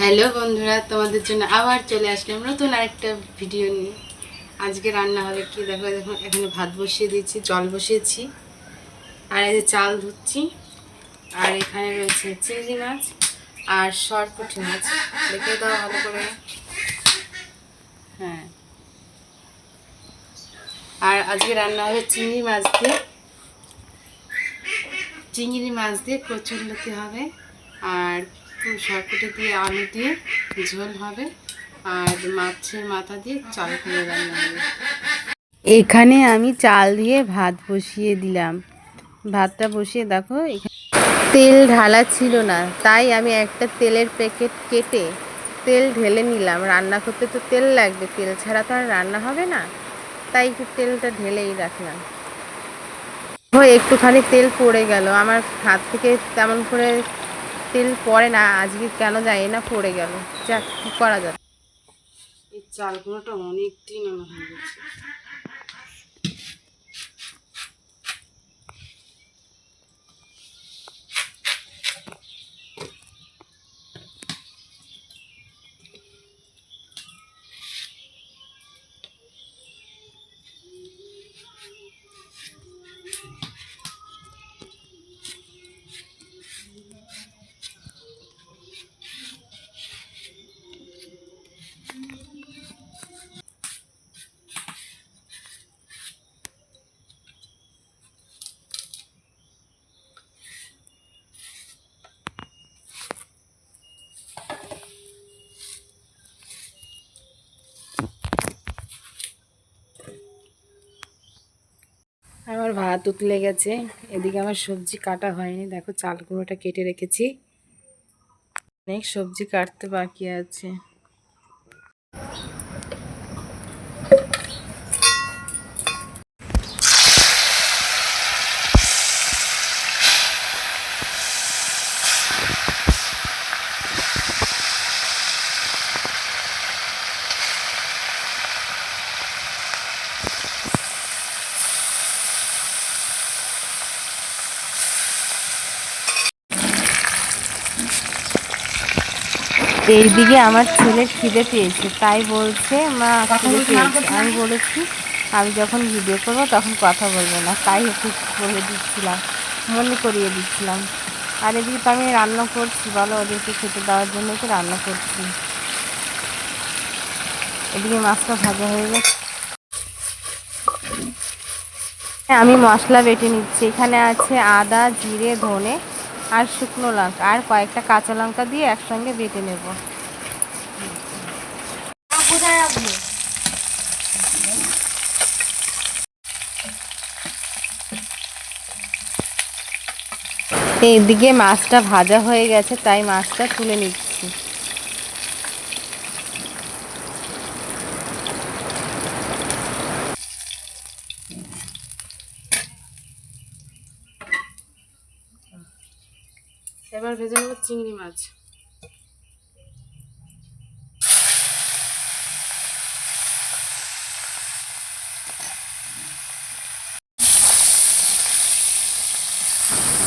Hello বন্ধুরা, তোমাদের জন্য আবার চলে আসলাম নতুন আরেকটা ভিডিও নিয়ে। আজকে রান্না হবে কি? দেখো দেখো, এখানে ভাত বসিয়ে দিয়েছি, জল বসিয়েছি, আর এই যে চাল ধুচ্ছি, আর এখানে রয়েছে চিংড়ি মাছ আর সরপুটি মাছ। দেখে দাও ভালো করে। হ্যাঁ। আর আজকে রান্না হবে চিংড়ি মাছ দিয়ে। চিংড়ি মাছ দিয়ে কচুরলতি হবে, আর সরপুটি দিয়ে আলু দিয়ে ঝোল হবে আর মাছের মাথা দিয়ে চাল করে রান্না হবে। এখানে আমি চাল দিয়ে ভাত বসিয়ে দিলাম। ভাতটা বসিয়ে দেখো তেল ঢালা ছিল না, তাই আমি একটা তেলের প্যাকেট কেটে তেল ঢেলে নিলাম। রান্না করতে তো তেল লাগবে, তেল ছাড়া তো আর রান্না হবে না। তাই একটু তেলটা ঢেলেই রাখলাম। ও একটুখানি তেল পড়ে গেল। আমার হাত থেকে তেমন করে তেল পড়ে না, আজকে কেন যায় না, পড়ে গেল। যাক, কি করা যাবে? এই চালগুলোটা অনেক দিন আমার হয়ে গেছে। ভাত উতলে গেছে। এদিকে আমার সবজি কাটা হয়নি। দেখো চাল চালগুলোটা কেটে রেখেছি। অনেক সবজি কাটতে বাকি আছে। এইদিকে আমার ছেলে খিদে পেয়েছে তাই বলছে মা খিদে পেয়েছে। আমি বলেছি আমি যখন ভিডিও করব তখন কথা বলব না। তাই একটু বলে দিচ্ছিলাম মনে করিয়ে দিচ্ছিলাম। আর এদিকে তো আমি রান্না করছি বলো ওদেরকে খেতে দেওয়ার জন্য তো রান্না করছি। এদিকে মাছটা ভাজা হয়ে গেছে। হ্যাঁ, আমি মশলা বেটে নিচ্ছি। এখানে আছে আদা জিরে ধনে আর শুকনো লঙ্কা। আর কয়েকটা কাঁচা লঙ্কা দিয়ে একসঙ্গে বেটে নেব। এইদিকে মাছটা ভাজা হয়ে গেছে তাই মাছটা তুলে নিচ্ছি। এবার ভেজে নেব চিংড়ি মাছ।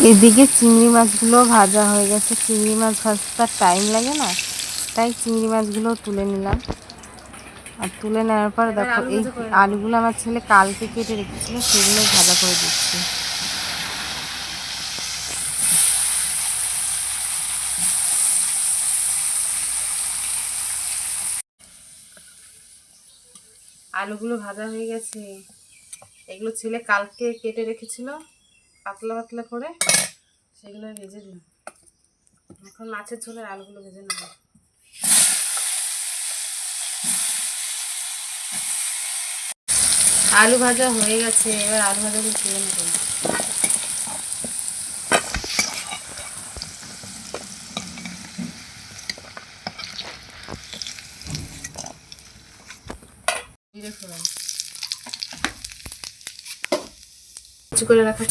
এদিকে চিংড়ি মাছগুলো ভাজা হয়ে গেছে। চিংড়ি মাছ ভাজতে তার টাইম লাগে না তাই চিংড়ি মাছগুলো তুলে নিলাম। আর তুলে নেওয়ার পর দেখো এই আলুগুলো আমার ছেলে কালকে কেটে রেখেছিল সেগুলো ভাজা করে দিচ্ছি। আলুগুলো ভাজা হয়ে গেছে। এগুলো ছেলে কালকে কেটে রেখেছিল, পাতলা পাতলা করে। সেগুলো ভেজে দিলাম। এখন মাছের ঝোলের আলুগুলো ভেজে নেব। আলু ভাজা হয়ে গেছে, এবার আলু ভাজাগুলো তুলে নেব জিরে ফোড়ন কুচি করে রাখা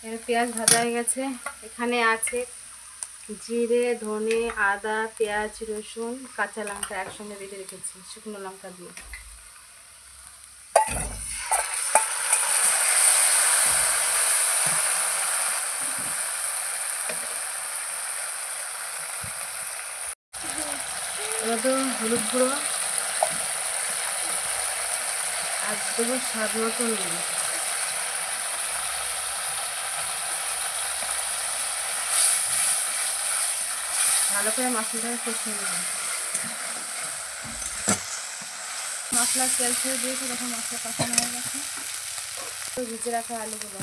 পেঁয়াজ পেঁয়াজ ভাজা হয়ে গেছে। এখানে আছে জিরে, ধনে, আদা, পেঁয়াজ, রসুন, কাঁচা লঙ্কা একসঙ্গে বেটে রেখেছি, শুকনো লঙ্কা দিয়ে। এবার তো হলুদ গুঁড়ো আর দেবো স্বাদ মতন নুন। ভালো করে মশলাটাকে কষিয়ে নেব। মশলা তেল ছেড়ে দিয়েছি তখন মশলা কষানো হয়ে গেছে। ভিজে রাখা আলুগুলো।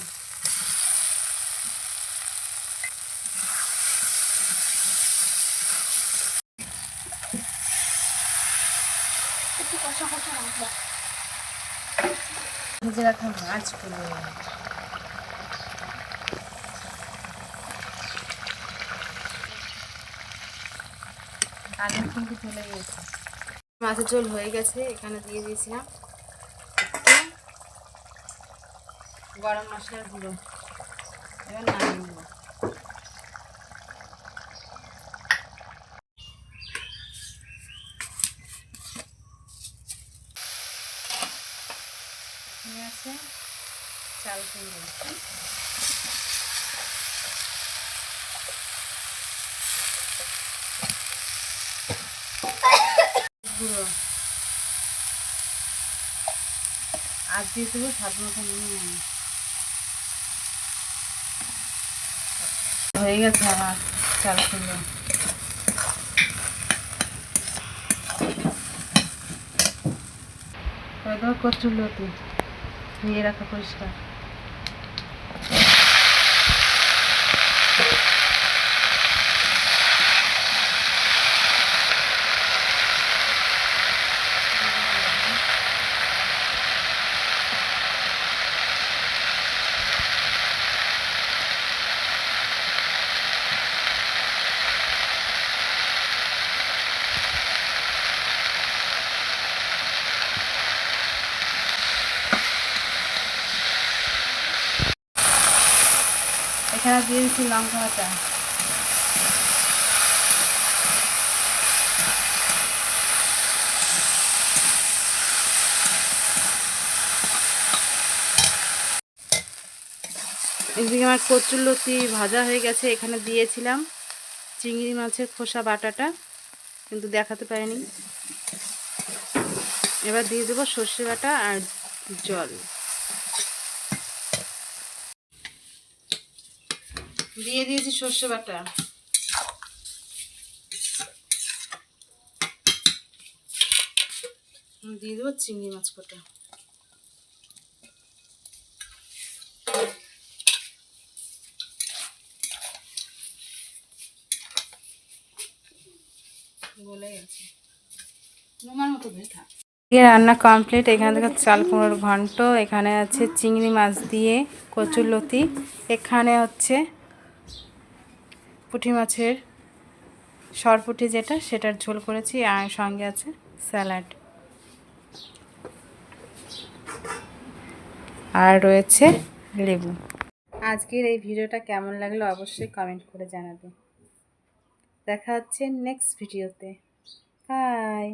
ভেজে রাখা মাছগুলো। আলু কিন্তু চলে গিয়েছে। মাছের ঝোল হয়ে গেছে এখানে দিয়ে দিয়েছিলাম গরম মশলার গুঁড়ো। এবার নামিয়ে নেব। এখানে আছে চাল কুমড়ো গুঁড়ো। আর দিয়ে দেবো স্বাদ মতো হয়ে গেছে আমার চাল কুমড়ো দেবো কচুর লতি। ধুয়ে রাখা পরিষ্কার। দিয়ে দিচ্ছি লঙ্কা এদিকে আমার কচুরলতি ভাজা হয়ে গেছে, এখানে দিয়েছিলাম চিংড়ি মাছের খোসা বাটাটা, কিন্তু দেখাতে পারিনি। এবার দিয়ে দেবো সর্ষে বাটা আর জল। দিয়ে দিয়েছি সর্ষে বাটা। দিয়ে দেবো চিংড়ি মাছ কটা। বেঠা রান্না কমপ্লিট। এখানে থেকে চাল কুমড়োর ঘন্ট, এখানে আছে চিংড়ি মাছ দিয়ে কচুর লতি এখানে হচ্ছে পুঁটি মাছের সরপুটি যেটা, সেটার ঝোল করেছি আর সঙ্গে আছে স্যালাড। আর রয়েছে লেবু। আজকের এই ভিডিওটা কেমন লাগল অবশ্যই কমেন্ট করে জানাবে। দেখা হচ্ছে নেক্সট ভিডিওতে। বাই।